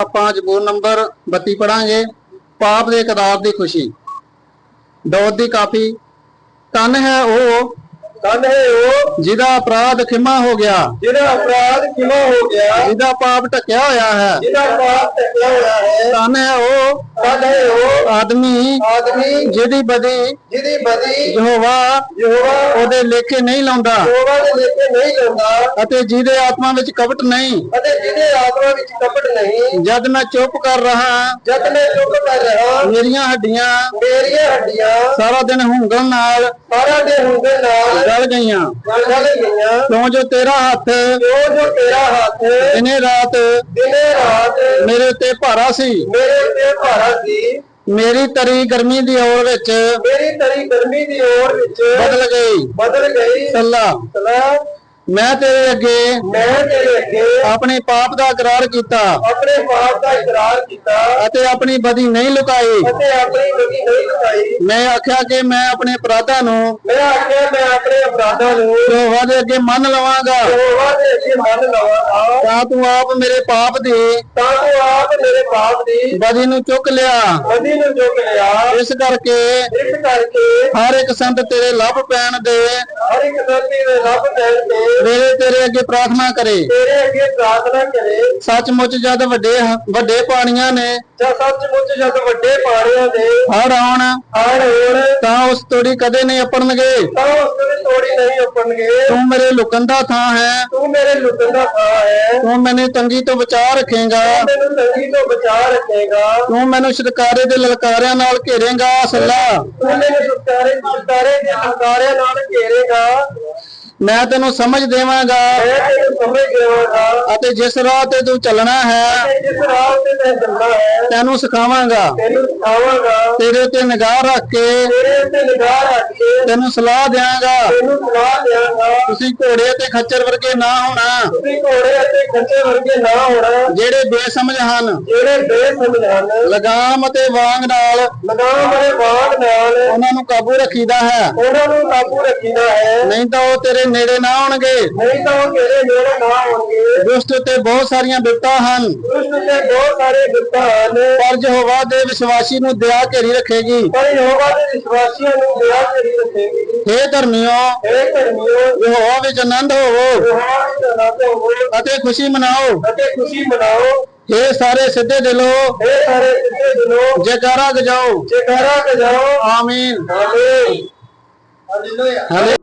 ਆਪਾਂ ਜਬੂਰ ਨੰਬਰ 32 ਪੜਾਂਗੇ ਪਾਪ ਦੇ ਕਦਾਰ ਦੀ ਖੁਸ਼ੀ। ਦੌਦ ਦੀ ਕਾਫੀ। ਤਨ ਹੈ ਉਹ ਤਨ ਹੈ ਉਹ ਜਿਹਦਾ ਅਪਰਾਧ ਖਿਮਾ ਹੋ ਗਿਆ। ਜਿਹਦਾ ਅਪਰਾਧ ਕਿਮਾ ਹੋ ਗਿਆ। ਜਿਹਦਾ ਪਾਪ ਢਕਿਆ ਹੋਇਆ ਹੈ। ਜਿਹਦਾ ਪਾਪ ਟਕਿਆ ਹੋਇਆ ਹੈ। ਤਨ ਹੈ ਉਹ ਹੈ ਉਹ ਆਦਮੀ ਆਦਮੀ ਜਿਹਦੀ ਬਦੀ ਜਿਹਦੀ ਬਦੀ ਯਹੋਵਾ ਯਹੋਵਾ ਉਹਦੇ ਲੇਖੇ ਨਹੀਂ ਲਾਉਂਦਾ। ਯਹੋਵਾ ਦੇ ਲੇਖੇ ਨਹੀਂ ਲਾਉਂਦਾ। ਅਤੇ ਜਿਹਦੇ ਆਤਮਾ ਵਿੱਚ ਕਪਟ ਨਹੀਂ। ਅਤੇ ਜਿਹਦੇ ਆਤਮਾ ਵਿੱਚ ਕਪਟ ਨਹੀਂ। ਜਦ ਮੈਂ ਚੁੱਪ ਕਰ ਰਹਾ ਜਦ ਮੈਂ ਚੁੱਪ ਕਰ ਰਹਾ ਮੇਰੀਆਂ ਹੱਡੀਆਂ ਮੇਰੀਆਂ ਹੱਡੀਆਂ ਸਾਰਾ ਦਿਨ ਹੁੰਗਣ ਨਾਲ ਸਾਰਾ ਦੇ ਹੁੰਦੇ ਨਾਲ ਗਲ ਗਈਆਂ। ਗਲ ਗਈਆਂ। ਕਿਉਂ ਜੋ ਤੇਰਾ ਹੱਥ ਉਹ ਜੋ ਤੇਰਾ ਹੱਥ ਦਿਨੇ ਰਾਤ ਦਿਨੇ ਰਾਤ ਮੇਰੇ ਉੱਤੇ ਭਾਰਾ ਸੀ। ਮੇਰੇ ਉੱਤੇ ਭਾਰਾ ਸੀ। ਮੇਰੀ ਤਰੀ ਗਰਮੀ ਦੀ ਔਰ ਵਿੱਚ ਮੇਰੀ ਤਰੀ ਗਰਮੀ ਦੀ ਓਰ ਵਿੱਚ ਬਦਲ ਗਈ। ਬਦਲ ਗਈ। ਸੱਲਾ। ਸਲਾ। ਮੈਂ ਤੇਰੇ ਅੱਗੇ ਮੈਂ ਤੇਰੇ ਅੱਗੇ ਆਪਣੇ ਪਾਪ ਦਾ ਇਕਰਾਰ ਕੀਤਾ। ਆਪਣੇ ਪਾਪ ਦਾ ਇਕਰਾਰ ਕੀਤਾ। ਅਤੇ ਆਪਣੀ ਬਦੀ ਨਹੀਂ ਲੁਕਾਈ। ਅਤੇ ਆਪਣੀ ਗਤੀ ਨਹੀਂ ਲੁਕਾਈ। ਮੈਂ ਆਖਿਆ ਕਿ ਮੈਂ ਆਪਣੇ ਅਪਰਾਧਾਂ ਨੂੰ ਮੈਂ ਆਖਿਆ ਮੈਂ ਆਪਣੇ ਅਪਰਾਧਾਂ ਨੂੰ ਯਹੋਵਾ ਦੇ ਅੱਗੇ ਮੰਨ ਲਵਾਂਗਾ। ਯਹੋਵਾ ਦੇ ਅੱਗੇ ਮੰਨ ਲਵਾਂਗਾ। ਤਾਂ ਤੂੰ ਆਪ ਮੇਰੇ ਪਾਪ ਦੀ ਤਾਂ ਤੂੰ ਆਪ ਮੇਰੇ ਪਾਪ ਦੀ ਬਦੀ ਨੂੰ ਚੁੱਕ ਲਿਆ। ਬਦੀ ਨੂੰ ਚੁੱਕ ਲਿਆ। ਇਸ ਕਰਕੇ ਇਸ ਕਰਕੇ ਹਰ ਇੱਕ ਸੰਤ ਤੇਰੇ ਲੱਭ ਪੈਣ ਦੇ। ਹਰ ਇੱਕ ਦਰਦੀ ਦੇ ਰੱਬ ਦੇਣ ਤੇ ਮੇਰੇ ਤੇਰੇ ਅੱਗੇ ਪ੍ਰਾਰਥਨਾ ਕਰੇ। ਤੇਰੇ ਅੱਗੇ ਪ੍ਰਾਰਥਨਾ ਕਰੇ। ਸੱਚਮੁੱਚ ਜਦ ਵੱਡੇ ਵੱਡੇ ਪਾਣੀਆਂ ਨੇ। ਜਾਂ ਸੱਚਮੁੱਚ ਜਦ ਵੱਡੇ ਪਾੜਿਆਂ ਦੇ ਹੜ ਆਉਣ ਆਣ ਹੋਣ ਤਾਂ ਉਸ ਤੋੜੀ ਕਦੇ ਨਹੀਂ ਅਪਣਗੇ ਤਾਂ ਉਸ ਦੀ ਤੋੜੀ ਨਹੀਂ ਉੱਪਣਗੇ ਤੂੰ ਮੇਰੇ ਲੁਕਣ ਦਾ ਥਾਂ ਹੈ। ਤੂੰ ਮੇਰੇ ਲੁੱਟਣ ਦਾ ਥਾਂ ਹੈ। ਤੂੰ ਮੈਨੂੰ ਤੰਗੀ ਤੋਂ ਬਚਾ ਰੱਖੇਗਾ। ਮੈਨੂੰ ਤੰਗੀ ਤੋਂ ਬਚਾ ਰੱਖੇਗਾ। ਤੂੰ ਮੈਨੂੰ ਛਿਟਕਾਰੇ ਦੇ ਲਲਕਾਰਿਆਂ ਨਾਲ ਘੇਰੇਗਾ। ਸੱਲਾ। ਤੂੰ ਮੈਨੂੰ ਸੁਤਾਰੇ ਦੇ ਹੰਕਾਰਿਆਂ ਨਾਲ ਘੇਰੇਗਾ। ਮੈਂ ਤੈਨੂੰ ਸਮਝ ਦੇਵਾਂਗਾ। ਅਤੇ ਜਿਸ ਰਾਹ ਤੇ ਤੂੰ ਚੱਲਣਾ ਹੈ ਤੇ ਤੇ ਤੈਂ ਤੈਨੂੰ ਸਿਖਾਵਾਂਗਾ। ਤੇਰੇ ਉੱਤੇ ਨਿਗਾਹ ਰੱਖ ਕੇ ਤੈਨੂੰ ਸਲਾਹ ਦੇਵਾਂਗਾ ਤੁਸੀਂ ਘੋੜੇ ਤੇ ਖੱਚਰ ਵਰਗੇ ਨਾ ਹੋਣਾ। ਅਤੇ ਜਿਹੜੇ ਬੇਸਮਝ ਹਨ ਲਗਾਮ ਅਤੇ ਵਾਂਗ ਨਾਲ ਲਗਾਮ ਵਾਲੇ ਬਾਗ ਨਾਲ ਉਹਨਾਂ ਨੂੰ ਕਾਬੂ ਰੱਖੀਦਾ ਹੈ। ਉਹਨਾਂ ਨੂੰ ਕਾਬੂ ਰੱਖੀਦਾ ਹੈ। ਨਹੀਂ ਤਾਂ ਉਹ ਤੇਰੇ ਨੇੜੇ ਨਾ ਆਉਣਗੇ। ਨਹੀਂ ਤਾਂ ਉਹ ਤੇਰੇ ਨੇੜੇ ਨਾ ਹੋਣਗੇ ਦੁਸ਼ਟ ਉੱਤੇ ਬਹੁਤ ਸਾਰੀਆਂ ਬਿਪਤਾ ਹਨ। ਉਸ ਤੇ ਬਹੁਤ ਸਾਰੇ ਦੁੱਖਾਂ ਹਨ। ਪਰ ਯਹੋਵਾ ਦੇ ਵਿਸ਼ਵਾਸੀ ਨੂੰ ਦਇਆ ਘੇਰੀ ਰੱਖੇਗੀ। ਪਰ ਯਹੋਵਾ ਦੇ ਵਿਸ਼ਵਾਸੀਆਂ ਨੂੰ ਦਇਆ ਕਰੀ ਰੱਖੇਗੀ। ਹੇ ਧਰਮੀਓ ਇਹ ਧਰਮੀਓ ਯਹੋਵਾ ਵਿੱਚ ਆਨੰਦ ਹੋਵੋ ਯਹੋਵਾ ਦੇ ਨਾਮ ਹੋਵੋ ਅਤੇ ਖੁਸ਼ੀ ਮਨਾਓ। ਅਤੇ ਖੁਸ਼ੀ ਮਨਾਓ। ਹੇ ਸਾਰੇ ਸਿੱਧੇ ਦਿਲੋਂ ਇਹ ਸਾਰੇ ਸਿੱਧੇ ਦਿਨੋਂ ਜੈਕਾਰਾ ਗਜਾਓ ਜੇਕਾਰਾ ਜਾਓ ਆਮੀਨ ਆਮੀਨ ਹਾਲੇਲੂਇਆ ਹਲੇ